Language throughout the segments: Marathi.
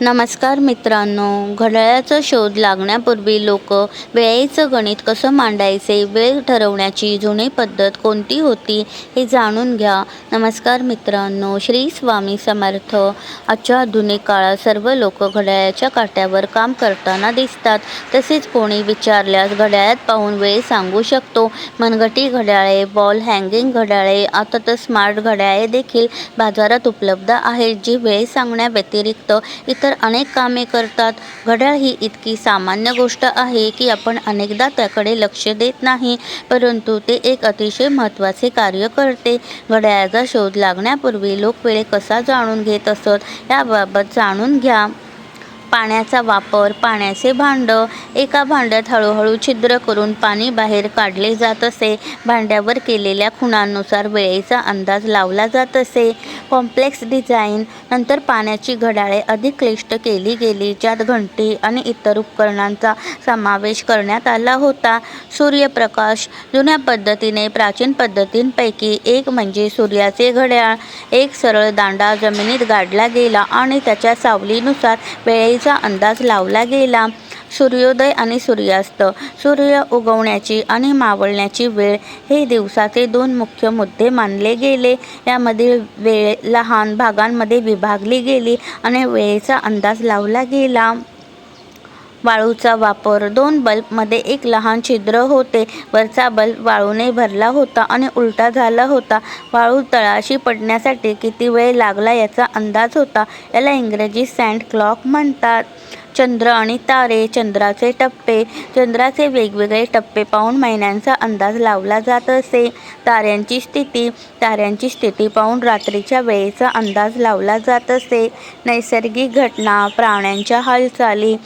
नमस्कार मित्रांनो घड्याळाचा शोध लागण्यापूर्वी लोक वेळेचं गणित कसं मांडायचे वेळ ठरवण्याची जुनी पद्धत कोणती होती हे जाणून घ्या. नमस्कार मित्रांनो श्री स्वामी समर्थ. आजच्या आधुनिक काळात सर्व लोक घड्याळाच्या काट्यावर काम करताना दिसतात. तसेच कोणी विचारल्यास घड्याळात पाहून वेळ सांगू शकतो. मनगटी घड्याळे बॉल हँगिंग घड्याळे आता तर स्मार्ट घड्याळे देखील बाजारात उपलब्ध आहेत जी वेळ सांगण्याव्यतिरिक्त इतर अनेक कामे करतात. घड्याळ ही इतकी सामान्य गोष्ट आहे की आपण अनेकदा त्याकडे लक्ष देत नाही परंतु ते एक अतिशय महत्त्वाचे कार्य करते. घड्याळाचा शोध लागण्यापूर्वी लोक वेळ कसा जाणून घेत असत याबाबत जाणून घ्या. पाण्याचा वापर पाण्याचे भांडं. एका भांड्यात हळूहळू छिद्र करून पाणी बाहेर काढले जात असे. भांड्यावर केलेल्या खुणांनुसार वेळेचा अंदाज लावला जात असे. कॉम्प्लेक्स डिझाईन नंतर पाण्याची घड्याळे अधिक क्लिष्ट केली गेली ज्यात घंटी आणि इतर उपकरणांचा समावेश करण्यात आला होता. सूर्यप्रकाश जुन्या पद्धतीने प्राचीन पद्धतींपैकी एक म्हणजे सूर्याचे घड्याळ. एक सरळ दांडा जमिनीत गाडला गेला आणि त्याच्या सावलीनुसार वेळेचा अंदाज लावला गेला. सूर्योदय आणि सूर्यास्त सूर्य उगवण्याची आणि मावळण्याची वेळ हे दिवसाचे दोन मुख्य मुद्दे मानले गेले. यामधील वेळ लहान भागांमध्ये विभागली गेली आणि वेळेचा अंदाज लावला गेला. वाळूचा वापर. दोन बल्बमध्ये एक लहान छिद्र होते. वरचा बल्ब वाळूने भरला होता आणि उलटा झाला होता. वाळू तळाशी पडण्यासाठी किती वेळ लागला याचा अंदाज होता. याला इंग्रजी सँड क्लॉक म्हणतात. चंद्र आणि तारे चंद्राचे टप्पे. चंद्राचे वेगवेगळे टप्पे पाहून महिन्यांचा अंदाज लावला जात असे. ताऱ्यांची स्थिती. ताऱ्यांची स्थिती पाहून रात्रीच्या वेळेचा अंदाज लावला जात असे. नैसर्गिक घटना प्राण्यांच्या हालचाली.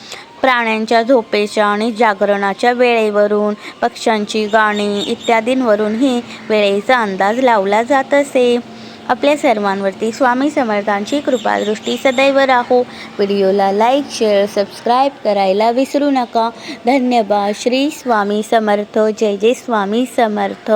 प्राण्यांच्या झोपेच्या आणि जागरणाच्या वेळेवरून पक्ष्यांची गाणी इत्यादींवरूनही वेळेचा अंदाज लावला जात असे. आपल्या सर्वांवरती स्वामी समर्थांची कृपादृष्टी सदैव राहो. व्हिडिओला लाईक शेअर सबस्क्राईब करायला विसरू नका. धन्यवाद. श्री स्वामी समर्थ. जय जय स्वामी समर्थ.